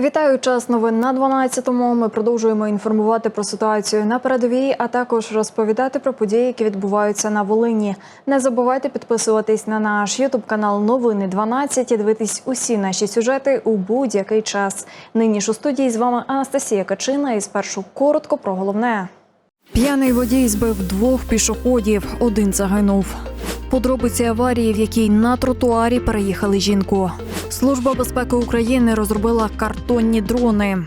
Вітаю час новин на 12-му. Ми продовжуємо інформувати про ситуацію на передовій, а також розповідати про події, які відбуваються на Волині. Не забувайте підписуватись на наш ютуб канал Новини 12 і дивитись усі наші сюжети у будь-який час. Нині ж у студії з вами Анастасія Качина. І спершу коротко про головне. П'яний водій збив двох пішоходів. Один загинув. Подробиці аварії, в якій на тротуарі переїхали жінку. Служба безпеки України розробила картонні дрони.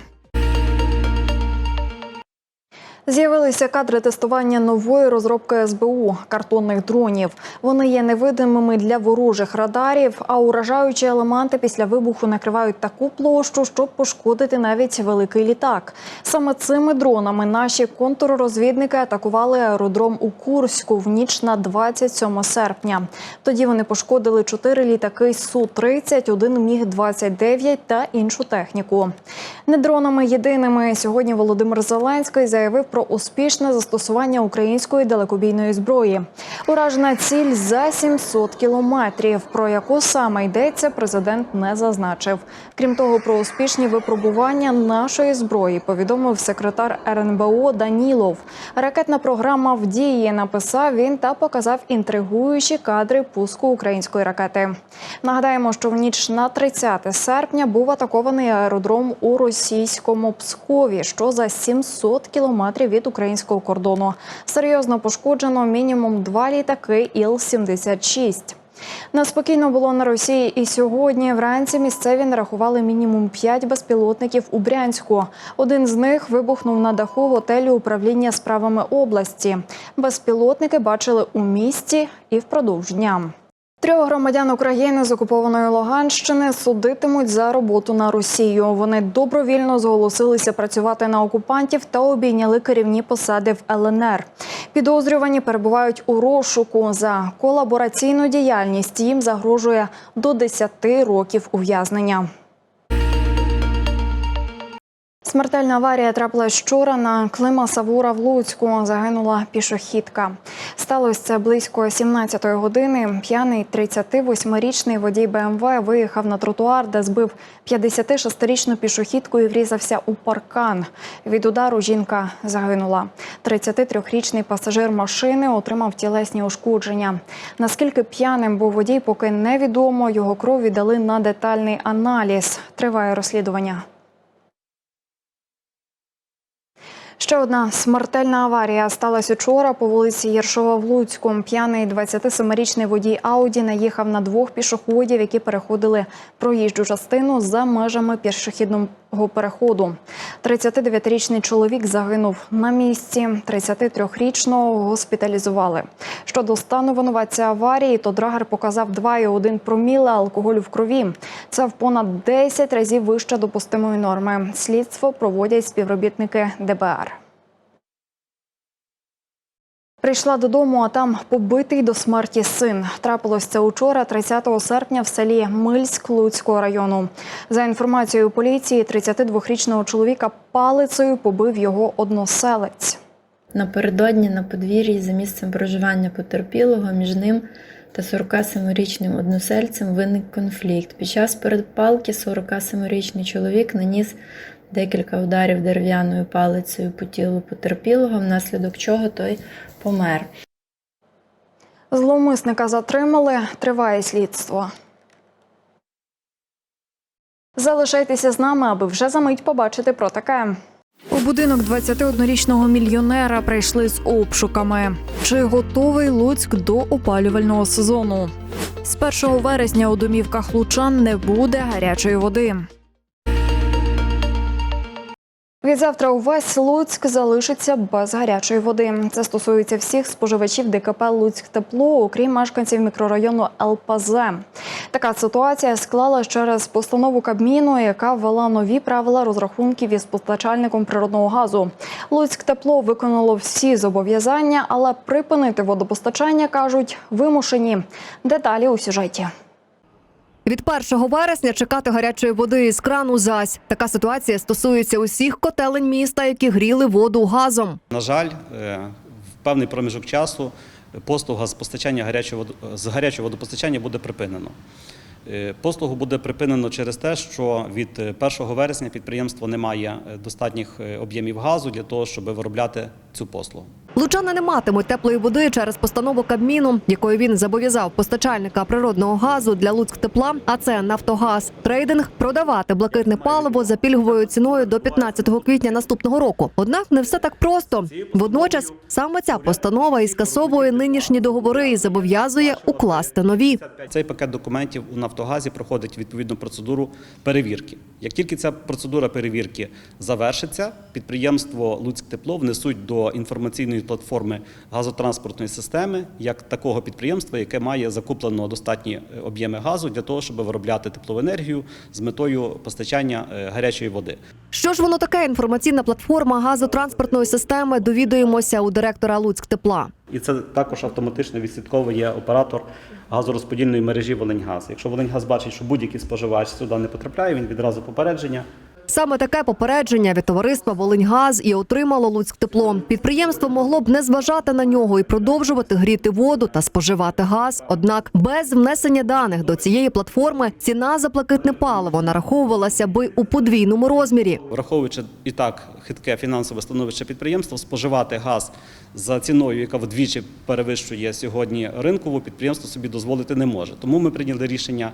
З'явилися кадри тестування нової розробки СБУ картонних дронів. Вони є невидимими для ворожих радарів, а уражаючі елементи після вибуху накривають таку площу, щоб пошкодити навіть великий літак. Саме цими дронами наші контррозвідники атакували аеродром у Курську в ніч на 27 серпня. Тоді вони пошкодили чотири літаки Су-30, один Міг-29 та іншу техніку. Не дронами єдиними сьогодні Володимир Зеленський заявив про успішне застосування української далекобійної зброї. Уражена ціль за 700 кілометрів. Про яку саме йдеться, президент не зазначив. Крім того, про успішні випробування нашої зброї повідомив секретар РНБО Данілов. Ракетна програма в дії написав він та показав інтригуючі кадри пуску української ракети. Нагадаємо, що в ніч на 30 серпня був атакований аеродром у російському Пскові, що за 700 кілометрів від українського кордону. Серйозно пошкоджено мінімум два літаки Іл-76. Неспокійно було на Росії і сьогодні. Вранці місцеві нарахували мінімум п'ять безпілотників у Брянську. Один з них вибухнув на даху готелю управління справами області. Безпілотники бачили у місті і впродовж дня. Трьох громадян України з окупованої Луганщини судитимуть за роботу на Росію. Вони добровільно зголосилися працювати на окупантів та обійняли керівні посади в ЛНР. Підозрювані перебувають у розшуку за колабораційну діяльність. Їм загрожує до 10 років ув'язнення. Смертельна аварія трапилась вчора на Клима Савура в Луцьку. Загинула пішохідка. Сталося це близько 17-ї години. П'яний 38-річний водій БМВ виїхав на тротуар, де збив 56-річну пішохідку і врізався у паркан. Від удару жінка загинула. 33-річний пасажир машини отримав тілесні ушкодження. Наскільки п'яним був водій, поки невідомо. Його кров віддали на детальний аналіз. Триває розслідування. Ще одна смертельна аварія сталася учора по вулиці Єршова в Луцьку. П'яний 27-річний водій Ауді наїхав на двох пішоходів, які переходили проїжджу частину за межами пішохідного переходу. 39-річний чоловік загинув на місці. 33-річного госпіталізували. Щодо стану винуватця аварії, то драгер показав 2,1 проміла алкоголю в крові. Це в понад 10 разів вище допустимої норми. Слідство проводять співробітники ДБР. Прийшла додому, а там побитий до смерті син. Трапилось це учора, 30 серпня, в селі Мильськ Луцького району. За інформацією поліції, 32-річного чоловіка палицею побив його односелець. Напередодні на подвір'ї за місцем проживання потерпілого між ним та 47-річним односельцем виник конфлікт. Під час передпалки 47-річний чоловік наніс декілька ударів дерев'яною палицею по тілу потерпілого, внаслідок чого той помер. Зловмисника затримали. Триває слідство. Залишайтеся з нами, аби вже за мить побачити про таке. У будинок 21-річного мільйонера прийшли з обшуками. Чи готовий Луцьк до опалювального сезону? З 1 вересня у домівках лучан не буде гарячої води. Відзавтра увесь Луцьк залишиться без гарячої води. Це стосується всіх споживачів ДКП Луцьк тепло, окрім мешканців мікрорайону ЛПЗ. Така ситуація склалась через постанову Кабміну, яка ввела нові правила розрахунків із постачальником природного газу. Луцьк тепло виконало всі зобов'язання, але припинити водопостачання кажуть вимушені. Деталі у сюжеті. Від 1 вересня чекати гарячої води із крану зась. Така ситуація стосується усіх котелень міста, які гріли воду газом. На жаль, е, в певний проміжок часу послуга з постачання гарячого з гарячого водопостачання буде припинено. Е, Послугу буде припинено через те, що від е, 1 вересня підприємство не має е, достатніх е, об'ємів газу для того, щоб виробляти цю послугу. Лучани не матимуть теплої води через постанову Кабміну, якою він зобов'язав постачальника природного газу для Луцьктепла, а це Нафтогаз Трейдинг, продавати блакитне паливо за пільговою ціною до 15 квітня наступного року. Однак не все так просто. Водночас саме ця постанова і скасовує нинішні договори і зобов'язує укласти нові. Цей пакет документів у Нафтогазі проходить відповідну процедуру перевірки. Як тільки ця процедура перевірки завершиться, підприємство Луцьктепло внесуть до інформаційної платформи газотранспортної системи як такого підприємства, яке має закуплено достатні е, об'єми газу для того, щоб виробляти теплову енергію з метою постачання е, гарячої води. Що ж воно таке інформаційна платформа газотранспортної системи? Довідуємося у директора Луцьктепла. І це також автоматично відслідковує оператор газорозподільної мережі Волиньгаз. Якщо Волиньгаз бачить, що будь-який споживач сюди не потрапляє, він відразу попередження. Саме таке попередження від товариства Волиньгаз і отримало Луцьктепло. Підприємство могло б не зважати на нього і продовжувати гріти воду та споживати газ. Однак без внесення даних до цієї платформи ціна за блакитне паливо нараховувалася би у подвійному розмірі. Враховуючи і так хитке фінансове становище підприємства, споживати газ за ціною, яка вдвічі перевищує сьогодні ринкову, підприємство собі дозволити не може. Тому ми прийняли рішення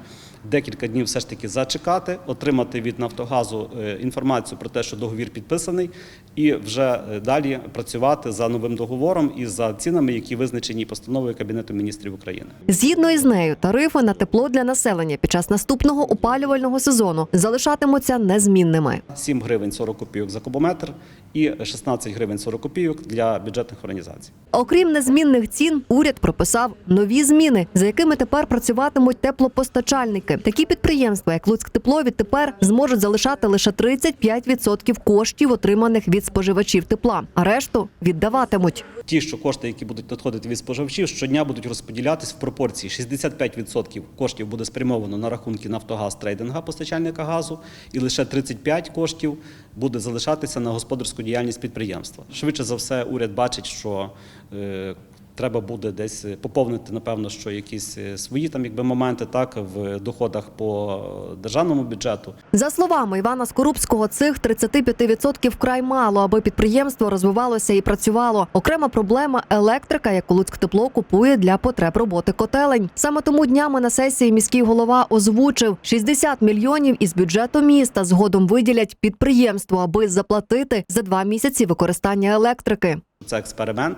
декілька днів все ж таки зачекати, отримати від Нафтогазу е, інформацію про те, що договір підписаний, і вже е, далі працювати за новим договором і за цінами, які визначені постановою Кабінету міністрів України. Згідно із нею, тарифи на тепло для населення під час наступного опалювального сезону залишатимуться незмінними. 7 гривень 40 копійок за кубометр і 16 гривень 40 копійок для бюджетних організацій. Окрім незмінних цін, уряд прописав нові зміни, за якими тепер працюватимуть теплопостачальники. Такі підприємства, як Луцьк Луцьктепло, відтепер зможуть залишати лише 35% коштів, отриманих від споживачів тепла, а решту віддаватимуть. Ті, що кошти, які будуть надходити від споживачів, щодня будуть розподілятись в пропорції 65% коштів буде спрямовано на рахунки Нафтогаз трейдинга постачальника газу, і лише 35 коштів буде залишатися на господарську діяльність підприємства. Швидше за все, уряд бачить, що е, треба буде десь поповнити, напевно, що якісь е, свої там якби моменти так в доходах по державному бюджету. За словами Івана Скорубського, цих 35% вкрай мало, аби підприємство розвивалося і працювало. Окрема проблема електрика, яку Луцьктепло купує для потреб роботи котелень. Саме тому днями на сесії міський голова озвучив 60 мільйонів із бюджету міста згодом виділять підприємству, аби заплатити за два місяці використання електрики. Це експеримент,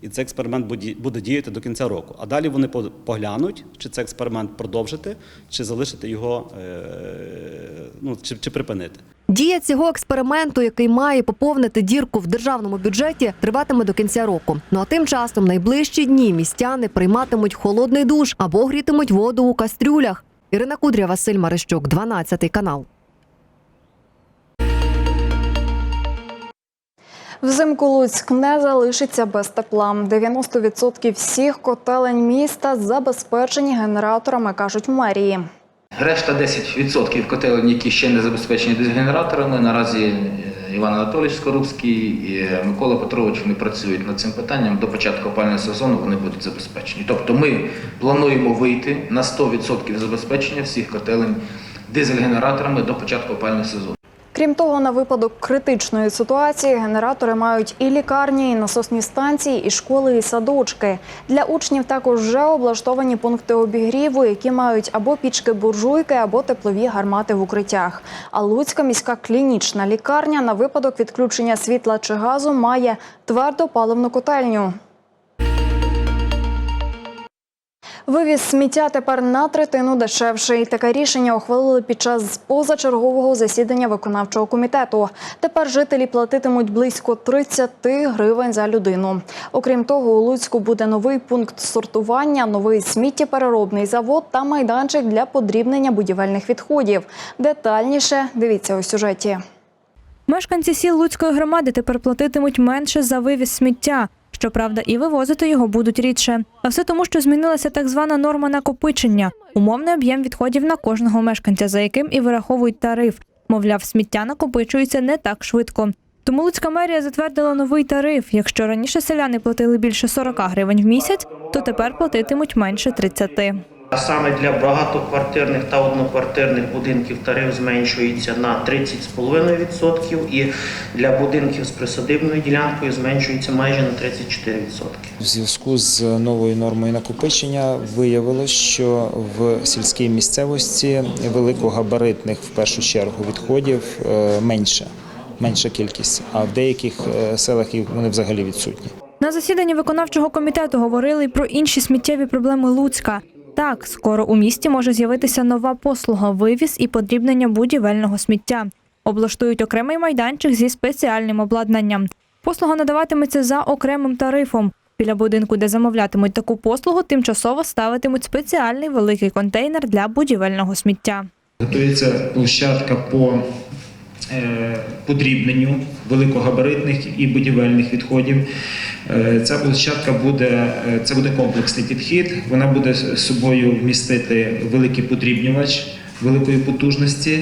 і цей експеримент буде- діяти до кінця року. А далі вони по- поглянуть, чи цей експеримент продовжити, чи залишити його, е, ну, чи, чи припинити. Дія цього експерименту, який має поповнити дірку в державному бюджеті, триватиме до кінця року. Ну а тим часом найближчі дні містяни прийматимуть холодний душ або грітимуть воду у кастрюлях. Ірина Кудря, Василь Марищук, 12 канал. Взимку Луцьк не залишиться без тепла. 90% всіх котелень міста забезпечені генераторами, кажуть в мерії. Решта 10% котелень, які ще не забезпечені дизгенераторами. Наразі е, Іван Анатолійович Скорубський і е, Микола Петрович вони працюють над цим питанням. До початку опального сезону вони будуть забезпечені. Тобто ми плануємо вийти на 100% забезпечення всіх котелень дизель-генераторами до початку опального сезону. Крім того, на випадок критичної ситуації генератори мають і лікарні, і насосні станції, і школи, і садочки. Для учнів також вже облаштовані пункти обігріву, які мають або пічки буржуйки, або теплові гармати в укриттях. А Луцька міська клінічна лікарня на випадок відключення світла чи газу має твердопаливну котельню. Вивіз сміття тепер на третину дешевший. Таке рішення ухвалили під час позачергового засідання виконавчого комітету. Тепер жителі платитимуть близько 30 гривень за людину. Окрім того, у Луцьку буде новий пункт сортування, новий сміттєпереробний завод та майданчик для подрібнення будівельних відходів. Детальніше дивіться у сюжеті. Мешканці сіл Луцької громади тепер платитимуть менше за вивіз сміття. Щоправда, і вивозити його будуть рідше. А все тому, що змінилася так звана норма накопичення умовний об'єм відходів на кожного мешканця, за яким і вираховують тариф. Мовляв, сміття накопичується не так швидко. Тому Луцька мерія затвердила новий тариф. Якщо раніше селяни платили більше 40 гривень в місяць, то тепер платитимуть менше 30. А саме для багатоквартирних та одноквартирних будинків тариф зменшується на 30,5% і для будинків з присадибною ділянкою зменшується майже на 34%. В зв'язку з новою нормою накопичення виявилось, що в сільській місцевості великогабаритних в першу чергу відходів е, менше, менша кількість, а в деяких е, селах їх вони взагалі відсутні. На засіданні виконавчого комітету говорили про інші сміттєві проблеми Луцька. Так, скоро у місті може з'явитися нова послуга вивіз і подрібнення будівельного сміття. Облаштують окремий майданчик зі спеціальним обладнанням. Послуга надаватиметься за окремим тарифом. Біля будинку, де замовлятимуть таку послугу, тимчасово ставитимуть спеціальний великий контейнер для будівельного сміття. Готується площадка по подрібненню великогабаритних і будівельних відходів. Е, Ця площадка буде е, це буде комплексний підхід. Вона буде з собою вмістити великий подрібнювач великої потужності,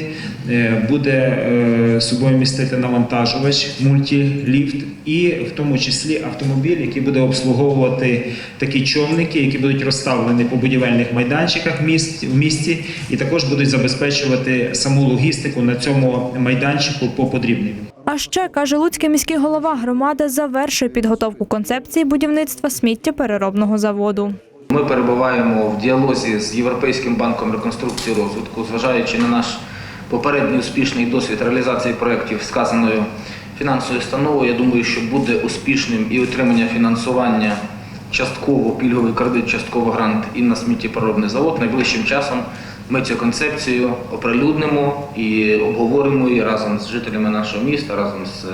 е, буде е, собою містити навантажувач, мультиліфт і в тому числі автомобіль, який буде обслуговувати такі човники, які будуть розставлені по будівельних майданчиках в місті і також будуть забезпечувати саму логістику на цьому майданчику по подрібненню. А ще каже Луцький міський голова, громада завершує підготовку концепції будівництва сміттєпереробного заводу. Ми перебуваємо в діалозі з Європейським банком реконструкції розвитку, зважаючи на наш попередній успішний досвід реалізації проєктів сказаною фінансовою установою. Я думаю, що буде успішним і отримання фінансування частково пільговий кредит, частково грант і на сміттєпереробний завод. Найближчим часом ми цю концепцію оприлюднимо і обговоримо її разом з жителями нашого міста, разом з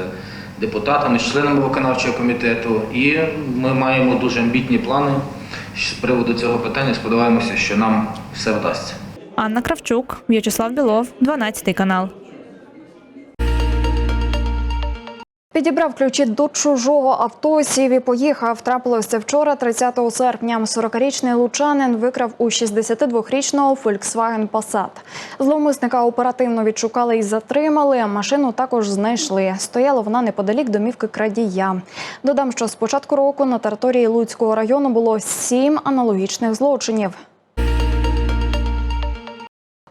депутатами, з членами виконавчого комітету. І ми маємо дуже амбітні плани з приводу цього питання. Сподіваємося, що нам все вдасться. Анна Кравчук, В'ячеслав Білов, 12 канал. Підібрав ключі до чужого авто, сів і поїхав. Трапилось це вчора, 30 серпня. 40-річний лучанин викрав у 62-річного Volkswagen Passat. Зловмисника оперативно відшукали і затримали. Машину також знайшли. Стояла вона неподалік домівки крадія. Додам, що з початку року на території Луцького району було сім аналогічних злочинів.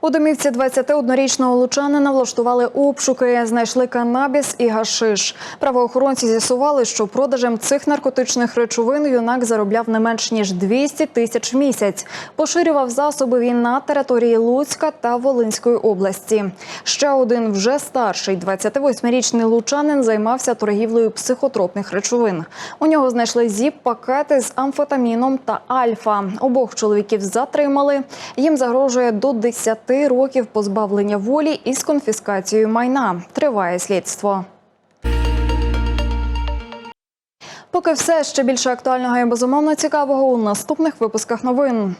У домівці 21-річного лучанина влаштували обшуки, знайшли канабіс і гашиш. Правоохоронці з'ясували, що продажем цих наркотичних речовин юнак заробляв не менш ніж 200 тисяч в місяць. Поширював засоби він на території Луцька та Волинської області. Ще один вже старший 28-річний лучанин займався торгівлею психотропних речовин. У нього знайшли зіп-пакети з амфетаміном та альфа. Обох чоловіків затримали. Їм загрожує до 10 років позбавлення волі із конфіскацією майна. Триває слідство. Поки все ще більше актуального і безумовно цікавого у наступних випусках новин.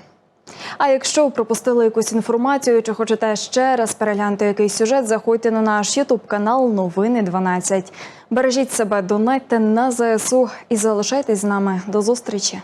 А якщо пропустили якусь інформацію чи хочете ще раз переглянути якийсь сюжет, заходьте на наш Ютуб канал Новини 12. Бережіть себе, донайте на ЗСУ і залишайтесь з нами. До зустрічі.